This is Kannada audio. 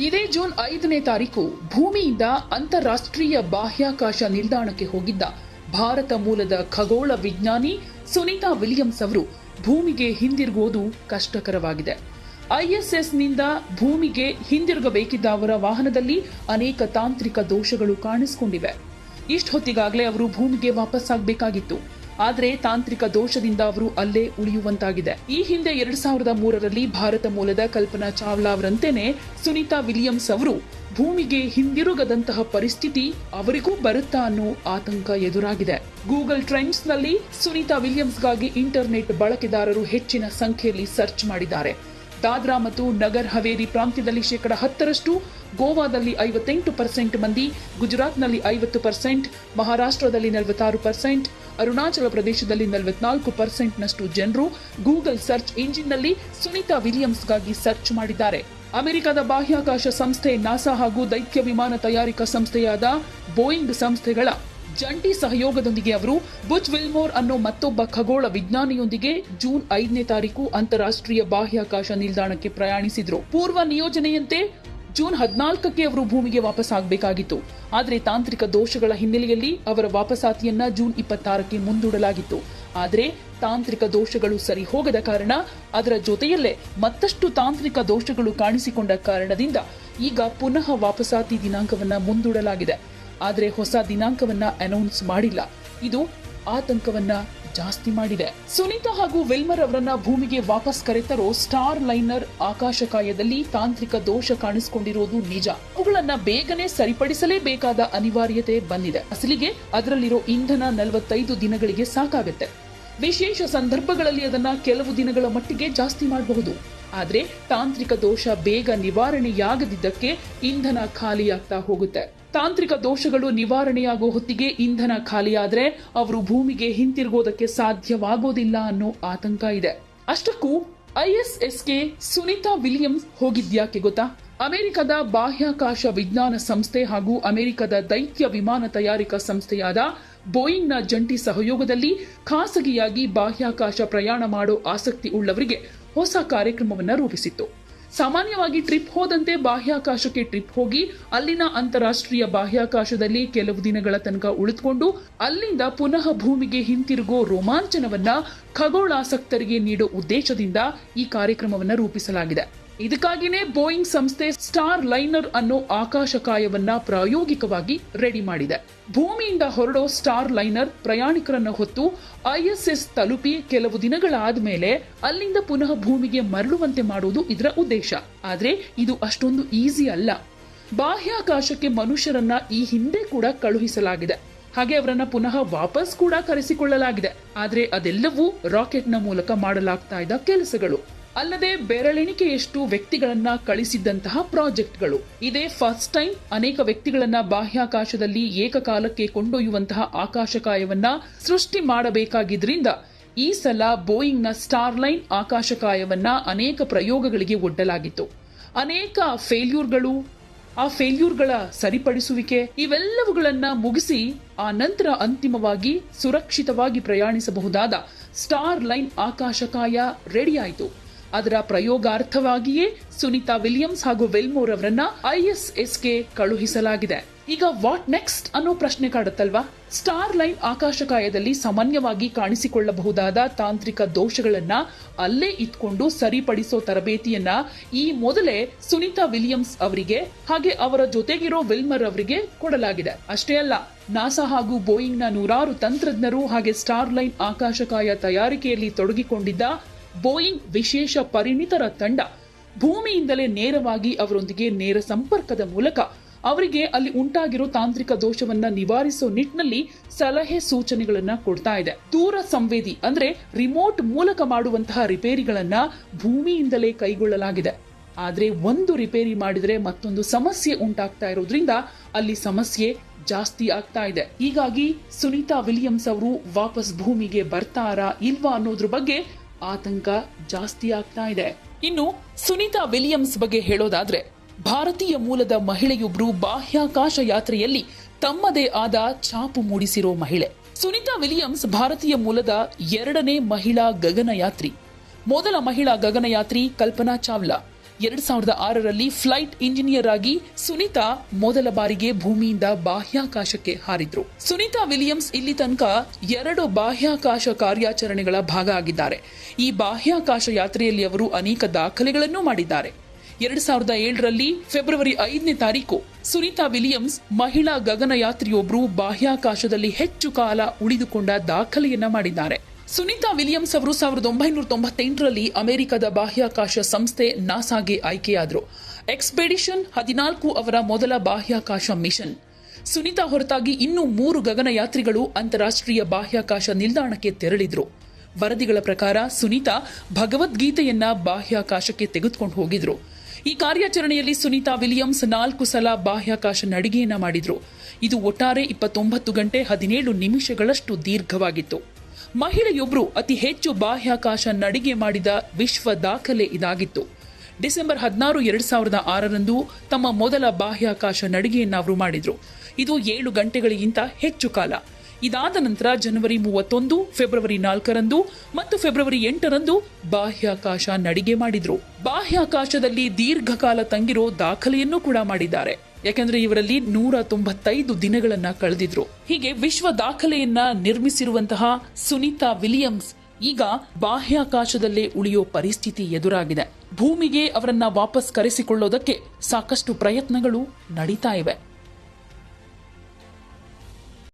ಇದೇ ಜೂನ್ ಐದನೇ ತಾರೀಕು ಭೂಮಿಯಿಂದ ಅಂತಾರಾಷ್ಟ್ರೀಯ ಬಾಹ್ಯಾಕಾಶ ನಿಲ್ದಾಣಕ್ಕೆ ಹೋಗಿದ್ದ ಭಾರತ ಮೂಲದ ಖಗೋಳ ವಿಜ್ಞಾನಿ ಸುನೀತಾ ವಿಲಿಯಮ್ಸ್ ಅವರು ಭೂಮಿಗೆ ಹಿಂದಿರುಗುವುದು ಕಷ್ಟಕರವಾಗಿದೆ. ಐಎಸ್ಎಸ್ನಿಂದ ಭೂಮಿಗೆ ಹಿಂದಿರುಗಬೇಕಿದ್ದ ಅವರ ವಾಹನದಲ್ಲಿ ಅನೇಕ ತಾಂತ್ರಿಕ ದೋಷಗಳು ಕಾಣಿಸಿಕೊಂಡಿವೆ. ಇಷ್ಟು ಹೊತ್ತಿಗಾಗಲೇ ಅವರು ಭೂಮಿಗೆ ವಾಪಸ್ ಆಗಬೇಕಾಗಿತ್ತು ಆದರೆ ತಾಂತ್ರಿಕ ದೋಷದಿಂದ ಅವರು ಅಲ್ಲೇ ಉಳಿಯುವಂತಾಗಿದೆ. ಈ ಹಿಂದೆ ಎರಡ್ ಸಾವಿರದ ಮೂರರಲ್ಲಿ ಭಾರತ ಮೂಲದ ಕಲ್ಪನಾ ಚಾವ್ಲಾ ಅವರಂತೆಯೇ ಸುನೀತಾ ವಿಲಿಯಮ್ಸ್ ಅವರು ಭೂಮಿಗೆ ಹಿಂದಿರುಗದಂತಹ ಪರಿಸ್ಥಿತಿ ಅವರಿಗೂ ಬರುತ್ತಾ ಅನ್ನೋ ಆತಂಕ ಎದುರಾಗಿದೆ. ಗೂಗಲ್ ಟ್ರೆಂಡ್ಸ್ನಲ್ಲಿ ಸುನೀತಾ ವಿಲಿಯಮ್ಸ್ಗಾಗಿ ಇಂಟರ್ನೆಟ್ ಬಳಕೆದಾರರು ಹೆಚ್ಚಿನ ಸಂಖ್ಯೆಯಲ್ಲಿ ಸರ್ಚ್ ಮಾಡಿದ್ದಾರೆ. ದಾದ್ರಾ ಮತ್ತು ನಗರ್ ಹವೇರಿ ಪ್ರಾಂತ್ಯದಲ್ಲಿ ಶೇಕಡ ಹತ್ತರಷ್ಟು, ಗೋವಾದಲ್ಲಿ ಐವತ್ತೆಂಟು ಪರ್ಸೆಂಟ್ ಮಂದಿ, ಗುಜರಾತ್ನಲ್ಲಿ ಐವತ್ತು ಪರ್ಸೆಂಟ್, ಮಹಾರಾಷ್ಟ್ರದಲ್ಲಿ ನಲವತ್ತಾರು ಪರ್ಸೆಂಟ್, ಅರುಣಾಚಲ ಪ್ರದೇಶದಲ್ಲಿ ನಲವತ್ನಾಲ್ಕು ಪರ್ಸೆಂಟ್ನಷ್ಟು ಜನರು ಗೂಗಲ್ ಸರ್ಚ್ ಇಂಜಿನ್ನಲ್ಲಿ ಸುನೀತಾ ವಿಲಿಯಮ್ಸ್ಗಾಗಿ ಸರ್ಚ್ ಮಾಡಿದ್ದಾರೆ. ಅಮೆರಿಕದ ಬಾಹ್ಯಾಕಾಶ ಸಂಸ್ಥೆ ನಾಸಾ ಹಾಗೂ ದೈತ್ಯ ವಿಮಾನ ತಯಾರಿಕಾ ಸಂಸ್ಥೆಯಾದ ಬೋಯಿಂಗ್ ಸಂಸ್ಥೆಗಳ ಜಂಟಿ ಸಹಯೋಗದೊಂದಿಗೆ ಅವರು ಬುಚ್ ವಿಲ್ಮೋರ್ ಅನ್ನೋ ಮತ್ತೊಬ್ಬ ಖಗೋಳ ವಿಜ್ಞಾನಿಯೊಂದಿಗೆ ಜೂನ್ ಐದನೇ ತಾರೀಕು ಅಂತಾರಾಷ್ಟ್ರೀಯ ಬಾಹ್ಯಾಕಾಶ ನಿಲ್ದಾಣಕ್ಕೆ ಪ್ರಯಾಣಿಸಿದ್ರು. ಪೂರ್ವ ನಿಯೋಜನೆಯಂತೆ ಜೂನ್ ಹದಿನಾಲ್ಕಕ್ಕೆ ಅವರು ಭೂಮಿಗೆ ವಾಪಸ್ ಆಗಬೇಕಾಗಿತ್ತು. ಆದರೆ ತಾಂತ್ರಿಕ ದೋಷಗಳ ಹಿನ್ನೆಲೆಯಲ್ಲಿ ಅವರ ವಾಪಸಾತಿಯನ್ನ ಜೂನ್ ಇಪ್ಪತ್ತಾರಕ್ಕೆ ಮುಂದೂಡಲಾಗಿತ್ತು. ಆದರೆ ತಾಂತ್ರಿಕ ದೋಷಗಳು ಸರಿ ಹೋಗದ ಕಾರಣ ಅದರ ಜೊತೆಯಲ್ಲೇ ಮತ್ತಷ್ಟು ತಾಂತ್ರಿಕ ದೋಷಗಳು ಕಾಣಿಸಿಕೊಂಡ ಕಾರಣದಿಂದ ಈಗ ಪುನಃ ವಾಪಸಾತಿ ದಿನಾಂಕವನ್ನು ಮುಂದೂಡಲಾಗಿದೆ. ಆದರೆ ಹೊಸ ದಿನಾಂಕವನ್ನ ಅನೌನ್ಸ್ ಮಾಡಿಲ್ಲ. ಇದು ಆತಂಕವನ್ನ ಜಾಸ್ತಿ ಮಾಡಿದೆ. ಸುನೀತಾ ಹಾಗೂ ವಿಲ್ಮರ್ ಅವರನ್ನ ಭೂಮಿಗೆ ವಾಪಸ್ ಕರೆತರೋ ಸ್ಟಾರ್ ಲೈನರ್ ಆಕಾಶಕಾಯದಲ್ಲಿ ತಾಂತ್ರಿಕ ದೋಷ ಕಾಣಿಸಿಕೊಂಡಿರೋದು ನಿಜ. ಅವುಗಳನ್ನ ಬೇಗನೆ ಸರಿಪಡಿಸಲೇಬೇಕಾದ ಅನಿವಾರ್ಯತೆ ಬಂದಿದೆ. ಅಸಲಿಗೆ ಅದರಲ್ಲಿರೋ ಇಂಧನ ನಲವತ್ತೈದು ದಿನಗಳಿಗೆ ಸಾಕಾಗುತ್ತೆ. ವಿಶೇಷ ಸಂದರ್ಭಗಳಲ್ಲಿ ಅದನ್ನ ಕೆಲವು ದಿನಗಳ ಮಟ್ಟಿಗೆ ಜಾಸ್ತಿ ಮಾಡಬಹುದು. ಆದ್ರೆ ತಾಂತ್ರಿಕ ದೋಷ ಬೇಗ ನಿವಾರಣೆಯಾಗದಿದ್ದಕ್ಕೆ ಇಂಧನ ಖಾಲಿಯಾಗ್ತಾ ಹೋಗುತ್ತೆ. ತಾಂತ್ರಿಕ ದೋಷಗಳು ನಿವಾರಣೆಯಾಗೋ ಹೊತ್ತಿಗೆ ಇಂಧನ ಖಾಲಿಯಾದ್ರೆ ಅವರು ಭೂಮಿಗೆ ಹಿಂತಿರುಗೋದಕ್ಕೆ ಸಾಧ್ಯವಾಗೋದಿಲ್ಲ ಅನ್ನೋ ಆತಂಕ ಇದೆ. ಅಷ್ಟಕ್ಕೂ ಐಎಸ್ಎಸ್ಗೆ ಸುನೀತಾ ವಿಲಿಯಮ್ಸ್ ಹೋಗಿದ್ಯಾಕೆ ಗೊತ್ತಾ? ಅಮೆರಿಕದ ಬಾಹ್ಯಾಕಾಶ ವಿಜ್ಞಾನ ಸಂಸ್ಥೆ ಹಾಗೂ ಅಮೆರಿಕದ ದೈತ್ಯ ವಿಮಾನ ತಯಾರಿಕಾ ಸಂಸ್ಥೆಯಾದ ಬೋಯಿಂಗ್ನ ಜಂಟಿ ಸಹಯೋಗದಲ್ಲಿ ಖಾಸಗಿಯಾಗಿ ಬಾಹ್ಯಾಕಾಶ ಪ್ರಯಾಣ ಮಾಡೋ ಆಸಕ್ತಿ ಉಳ್ಳವರಿಗೆ ಹೊಸ ಕಾರ್ಯಕ್ರಮವನ್ನು ರೂಪಿಸಿತ್ತು. ಸಾಮಾನ್ಯವಾಗಿ ಟ್ರಿಪ್ ಹೋದಂತೆ ಬಾಹ್ಯಾಕಾಶಕ್ಕೆ ಟ್ರಿಪ್ ಹೋಗಿ ಅಲ್ಲಿನ ಅಂತಾರಾಷ್ಟ್ರೀಯ ಬಾಹ್ಯಾಕಾಶದಲ್ಲಿ ಕೆಲವು ದಿನಗಳ ತನಕ ಉಳಿದುಕೊಂಡು ಅಲ್ಲಿಂದ ಪುನಃ ಭೂಮಿಗೆ ಹಿಂತಿರುಗೋ ರೋಮಾಂಚನವನ್ನ ಖಗೋಳಾಸಕ್ತರಿಗೆ ನೀಡೋ ಉದ್ದೇಶದಿಂದ ಈ ಕಾರ್ಯಕ್ರಮವನ್ನು ರೂಪಿಸಲಾಗಿದೆ. ಇದಕ್ಕಾಗಿನೇ ಬೋಯಿಂಗ್ ಸಂಸ್ಥೆ ಸ್ಟಾರ್ ಲೈನರ್ ಅನ್ನೋ ಆಕಾಶಕಾಯವನ್ನ ಪ್ರಾಯೋಗಿಕವಾಗಿ ರೆಡಿ ಮಾಡಿದೆ. ಭೂಮಿಯಿಂದ ಹೊರಡೋ ಸ್ಟಾರ್ ಲೈನರ್ ಪ್ರಯಾಣಿಕರನ್ನ ಹೊತ್ತು ಐಎಸ್ಎಸ್ ತಲುಪಿ ಕೆಲವು ದಿನಗಳಾದ ಮೇಲೆ ಅಲ್ಲಿಂದ ಪುನಃ ಭೂಮಿಗೆ ಮರಳುವಂತೆ ಮಾಡುವುದು ಇದರ ಉದ್ದೇಶ. ಆದರೆ ಇದು ಅಷ್ಟೊಂದು ಈಸಿ ಅಲ್ಲ. ಬಾಹ್ಯಾಕಾಶಕ್ಕೆ ಮನುಷ್ಯರನ್ನ ಈ ಹಿಂದೆ ಕೂಡ ಕಳುಹಿಸಲಾಗಿದೆ. ಹಾಗೆ ಅವರನ್ನ ಪುನಃ ವಾಪಸ್ ಕೂಡ ಕರೆಸಿಕೊಳ್ಳಲಾಗಿದೆ. ಆದರೆ ಅದೆಲ್ಲವೂ ರಾಕೆಟ್ನ ಮೂಲಕ ಮಾಡಲಾಗ್ತಾ ಇದ್ದ ಕೆಲಸಗಳು. ಅಲ್ಲದೆ ಬೆರಳೆಣಿಕೆಯಷ್ಟು ವ್ಯಕ್ತಿಗಳನ್ನ ಕಳಿಸಿದ್ದಂತಹ ಪ್ರಾಜೆಕ್ಟ್ಗಳು. ಇದೇ ಫಸ್ಟ್ ಟೈಮ್ ಅನೇಕ ವ್ಯಕ್ತಿಗಳನ್ನ ಬಾಹ್ಯಾಕಾಶದಲ್ಲಿ ಏಕಕಾಲಕ್ಕೆ ಕೊಂಡೊಯ್ಯುವಂತಹ ಆಕಾಶಕಾಯವನ್ನ ಸೃಷ್ಟಿ ಮಾಡಬೇಕಾಗಿದ್ದರಿಂದ ಈ ಸಲ ಬೋಯಿಂಗ್ನ ಸ್ಟಾರ್ಲೈನ್ ಆಕಾಶಕಾಯವನ್ನ ಅನೇಕ ಪ್ರಯೋಗಗಳಿಗೆ ಒಡ್ಡಲಾಗಿತ್ತು. ಅನೇಕ ಫೇಲ್ಯೂರ್ಗಳು, ಆ ಫೇಲ್ಯೂರ್ಗಳ ಸರಿಪಡಿಸುವಿಕೆ ಇವೆಲ್ಲವುಗಳನ್ನ ಮುಗಿಸಿ ಆ ನಂತರ ಅಂತಿಮವಾಗಿ ಸುರಕ್ಷಿತವಾಗಿ ಪ್ರಯಾಣಿಸಬಹುದಾದ ಸ್ಟಾರ್ ಲೈನ್ ಆಕಾಶಕಾಯ ರೆಡಿಯಾಯಿತು. ಅದರ ಪ್ರಯೋಗಾರ್ಥವಾಗಿಯೇ ಸುನೀತಾ ವಿಲಿಯಮ್ಸ್ ಹಾಗೂ ವೆಲ್ಮೋರ್ ಅವರನ್ನ ಐಎಸ್ಎಸ್ಗೆ ಕಳುಹಿಸಲಾಗಿದೆ. ಈಗ ವಾಟ್ ನೆಕ್ಸ್ಟ್ ಅನ್ನೋ ಪ್ರಶ್ನೆ ಕಾಡುತ್ತಲ್ವಾ? ಸ್ಟಾರ್ ಲೈನ್ ಆಕಾಶಕಾಯದಲ್ಲಿ ಸಾಮಾನ್ಯವಾಗಿ ಕಾಣಿಸಿಕೊಳ್ಳಬಹುದಾದ ತಾಂತ್ರಿಕ ದೋಷಗಳನ್ನ ಅಲ್ಲೇ ಇಟ್ಕೊಂಡು ಸರಿಪಡಿಸೋ ತರಬೇತಿಯನ್ನ ಈ ಮೊದಲೇ ಸುನೀತಾ ವಿಲಿಯಮ್ಸ್ ಅವರಿಗೆ ಹಾಗೆ ಅವರ ಜೊತೆಗಿರೋ ವಿಲ್ಮರ್ ಅವರಿಗೆ ಕೊಡಲಾಗಿದೆ. ಅಷ್ಟೇ ಅಲ್ಲ, ನಾಸಾ ಹಾಗೂ ಬೋಯಿಂಗ್ನ ನೂರಾರು ತಂತ್ರಜ್ಞರು ಹಾಗೆ ಸ್ಟಾರ್ ಲೈನ್ ಆಕಾಶಕಾಯ ತಯಾರಿಕೆಯಲ್ಲಿ ತೊಡಗಿಕೊಂಡಿದ್ದ ಬೋಯಿಂಗ್ ವಿಶೇಷ ಪರಿಣಿತರ ತಂಡ ಭೂಮಿಯಿಂದಲೇ ನೇರವಾಗಿ ಅವರೊಂದಿಗೆ ನೇರ ಸಂಪರ್ಕದ ಮೂಲಕ ಅವರಿಗೆ ಅಲ್ಲಿ ಉಂಟಾಗಿರೋ ತಾಂತ್ರಿಕ ದೋಷವನ್ನ ನಿವಾರಿಸೋ ನಿಟ್ಟಿನಲ್ಲಿ ಸಲಹೆ ಸೂಚನೆಗಳನ್ನ ಕೊಡ್ತಾ ಇದೆ. ದೂರ ಸಂವೇದಿ ಅಂದ್ರೆ ರಿಮೋಟ್ ಮೂಲಕ ಮಾಡುವಂತಹ ರಿಪೇರಿಗಳನ್ನ ಭೂಮಿಯಿಂದಲೇ ಕೈಗೊಳ್ಳಲಾಗಿದೆ. ಆದ್ರೆ ಒಂದು ರಿಪೇರಿ ಮಾಡಿದ್ರೆ ಮತ್ತೊಂದು ಸಮಸ್ಯೆ ಉಂಟಾಗ್ತಾ ಇರೋದ್ರಿಂದ ಅಲ್ಲಿ ಸಮಸ್ಯೆ ಜಾಸ್ತಿ ಆಗ್ತಾ ಇದೆ. ಹೀಗಾಗಿ ಸುನೀತಾ ವಿಲಿಯಮ್ಸ್ ಅವರು ವಾಪಸ್ ಭೂಮಿಗೆ ಬರ್ತಾರಾ ಇಲ್ವಾ ಅನ್ನೋದ್ರ ಬಗ್ಗೆ ಆತಂಕ ಜಾಸ್ತಿ ಆಗ್ತಾ ಇದೆ. ಇನ್ನು ಸುನೀತಾ ವಿಲಿಯಮ್ಸ್ ಬಗ್ಗೆ ಹೇಳೋದಾದ್ರೆ, ಭಾರತೀಯ ಮೂಲದ ಮಹಿಳೆಯೊಬ್ರು ಬಾಹ್ಯಾಕಾಶ ಯಾತ್ರೆಯಲ್ಲಿ ತಮ್ಮದೇ ಆದ ಛಾಪು ಮೂಡಿಸಿರೋ ಮಹಿಳೆ. ಸುನೀತಾ ವಿಲಿಯಮ್ಸ್ ಭಾರತೀಯ ಮೂಲದ ಎರಡನೇ ಮಹಿಳಾ ಗಗನಯಾತ್ರಿ. ಮೊದಲ ಮಹಿಳಾ ಗಗನಯಾತ್ರಿ ಕಲ್ಪನಾ ಚಾವ್ಲಾ. ಎರಡ್ ಸಾವಿರದ ಆರರಲ್ಲಿ ಫ್ಲೈಟ್ ಇಂಜಿನಿಯರ್ ಆಗಿ ಸುನೀತಾ ಮೊದಲ ಬಾರಿಗೆ ಭೂಮಿಯಿಂದ ಬಾಹ್ಯಾಕಾಶಕ್ಕೆ ಹಾರಿದ್ರು. ಸುನೀತಾ ವಿಲಿಯಮ್ಸ್ ಇಲ್ಲಿ ತನಕ ಎರಡು ಬಾಹ್ಯಾಕಾಶ ಕಾರ್ಯಾಚರಣೆಗಳ ಭಾಗ ಆಗಿದ್ದಾರೆ. ಈ ಬಾಹ್ಯಾಕಾಶ ಯಾತ್ರೆಯಲ್ಲಿ ಅವರು ಅನೇಕ ದಾಖಲೆಗಳನ್ನು ಮಾಡಿದ್ದಾರೆ. ಎರಡ್ ಸಾವಿರದ ಏಳರಲ್ಲಿ ಫೆಬ್ರವರಿ ಐದನೇ ತಾರೀಕು ಸುನೀತಾ ವಿಲಿಯಮ್ಸ್ ಮಹಿಳಾ ಗಗನಯಾತ್ರಿಯೊಬ್ಬರು ಬಾಹ್ಯಾಕಾಶದಲ್ಲಿ ಹೆಚ್ಚು ಕಾಲ ಉಳಿದುಕೊಂಡ ದಾಖಲೆಯನ್ನ ಮಾಡಿದ್ದಾರೆ. ಸುನಿತಾ ವಿಲಿಯಮ್ಸ್ ಅವರು ಸಾವಿರದ ಒಂಬೈನೂರ ತೊಂಬತ್ತೆಂಟರಲ್ಲಿ ಅಮೆರಿಕದ ಬಾಹ್ಯಾಕಾಶ ಸಂಸ್ಥೆ ನಾಸಾಗೆ ಆಯ್ಕೆಯಾದರು. ಎಕ್ಸ್ಪೆಡಿಷನ್ ಹದಿನಾಲ್ಕು ಅವರ ಮೊದಲ ಬಾಹ್ಯಾಕಾಶ ಮಿಷನ್. ಸುನೀತಾ ಹೊರತಾಗಿ ಇನ್ನೂ ಮೂರು ಗಗನಯಾತ್ರಿಗಳು ಅಂತಾರಾಷ್ಟ್ರೀಯ ಬಾಹ್ಯಾಕಾಶ ನಿಲ್ದಾಣಕ್ಕೆ ತೆರಳಿದ್ರು. ವರದಿಗಳ ಪ್ರಕಾರ ಸುನೀತಾ ಭಗವದ್ಗೀತೆಯನ್ನ ಬಾಹ್ಯಾಕಾಶಕ್ಕೆ ತೆಗೆದುಕೊಂಡು ಹೋಗಿದ್ರು. ಈ ಕಾರ್ಯಾಚರಣೆಯಲ್ಲಿ ಸುನೀತಾ ವಿಲಿಯಮ್ಸ್ ನಾಲ್ಕು ಸಲ ಬಾಹ್ಯಾಕಾಶ ನಡಿಗೆಯನ್ನ ಮಾಡಿದ್ರು. ಇದು ಒಟ್ಟಾರೆ ಇಪ್ಪತ್ತೊಂಬತ್ತು ಗಂಟೆ ಹದಿನೇಳು ನಿಮಿಷಗಳಷ್ಟು ದೀರ್ಘವಾಗಿತ್ತು. ಮಹಿಳೆಯೊಬ್ಬರು ಅತಿ ಹೆಚ್ಚು ಬಾಹ್ಯಾಕಾಶ ನಡಿಗೆ ಮಾಡಿದ ವಿಶ್ವ ದಾಖಲೆ ಇದಾಗಿತ್ತು. ಡಿಸೆಂಬರ್ ಹದಿನಾರು, ಎರಡು ಸಾವಿರದ ಆರರಂದು ತಮ್ಮ ಮೊದಲ ಬಾಹ್ಯಾಕಾಶ ನಡಿಗೆಯನ್ನು ಅವರು ಮಾಡಿದರು. ಇದು ಏಳು ಗಂಟೆಗಳಿಗಿಂತ ಹೆಚ್ಚು ಕಾಲ. ಇದಾದ ನಂತರ ಜನವರಿ ಮೂವತ್ತೊಂದು, ಫೆಬ್ರವರಿ ನಾಲ್ಕರಂದು ಮತ್ತು ಫೆಬ್ರವರಿ ಎಂಟರಂದು ಬಾಹ್ಯಾಕಾಶ ನಡಿಗೆ ಮಾಡಿದ್ರು. ಬಾಹ್ಯಾಕಾಶದಲ್ಲಿ ದೀರ್ಘಕಾಲ ತಂಗಿರೋ ದಾಖಲೆಯನ್ನು ಕೂಡ ಮಾಡಿದ್ದಾರೆ. ಯಾಕೆಂದ್ರೆ ಇವರಲ್ಲಿ ನೂರ ತೊಂಬತ್ತೈದು ದಿನಗಳನ್ನ ಕಳೆದಿದ್ರು. ಹೀಗೆ ವಿಶ್ವ ದಾಖಲೆಯನ್ನ ನಿರ್ಮಿಸಿರುವಂತಹ ಸುನೀತಾ ವಿಲಿಯಮ್ಸ್ ಈಗ ಬಾಹ್ಯಾಕಾಶದಲ್ಲೇ ಉಳಿಯೋ ಪರಿಸ್ಥಿತಿ ಎದುರಾಗಿದೆ. ಭೂಮಿಗೆ ಅವರನ್ನ ವಾಪಸ್ ಕರೆಸಿಕೊಳ್ಳೋದಕ್ಕೆ ಸಾಕಷ್ಟು ಪ್ರಯತ್ನಗಳು ನಡೀತಾ ಇವೆ.